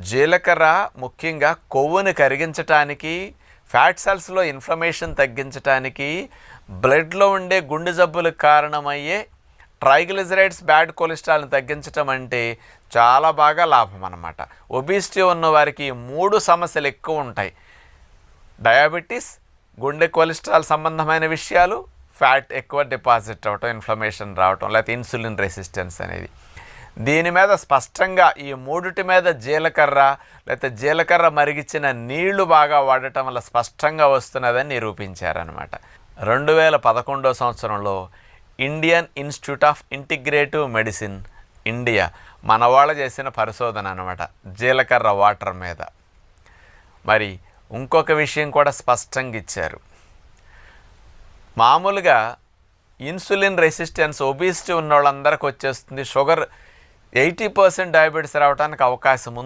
జీలకర్ర ముఖ్యంగా కొవ్వుని కరిగించటానికి ఫ్యాట్ సెల్స్లో ఇన్ఫ్లమేషన్ తగ్గించటానికి బ్లడ్లో ఉండే గుండె జబ్బులకు కారణమయ్యే ట్రైగ్లిజరైడ్స్ బ్యాడ్ కొలెస్ట్రాల్ని తగ్గించటం అంటే చాలా బాగా లాభం అన్నమాట. ఒబిసిటీ ఉన్న వారికి మూడు సమస్యలు ఎక్కువ ఉంటాయి. డయాబెటీస్ గుండె కొలెస్ట్రాల్ సంబంధమైన విషయాలు ఫ్యాట్ ఎక్కువ డిపాజిట్ అవటం ఇన్ఫ్లమేషన్ రావటం లేకపోతే ఇన్సులిన్ రెసిస్టెన్స్ అనేది. దీని మీద స్పష్టంగా ఈ మూడిటి మీద జీలకర్ర లేకపోతే జీలకర్ర మరిగించిన నీళ్ళు బాగా వాడటం వల్ల స్పష్టంగా వస్తున్నదని నిరూపించారనమాట రెండు వేల పదకొండో సంవత్సరంలో Indian institute of integrative medicine India మన వాళ్ళు చేసిన పరిశోధన అనమాట జీలకర్ర వాటర్ మీద. మరి ఇంకొక విషయం కూడా స్పష్టంగా ఇచ్చారు. మామూలుగా ఇన్సులిన్ రెసిస్టెన్స్ ఒబిసిటీ ఉన్న వాళ్ళందరికీ వచ్చేస్తుంది షుగర్ ఎయిటీ పర్సెంట్ డయాబెటీస్ రావడానికి అవకాశం ఉంది.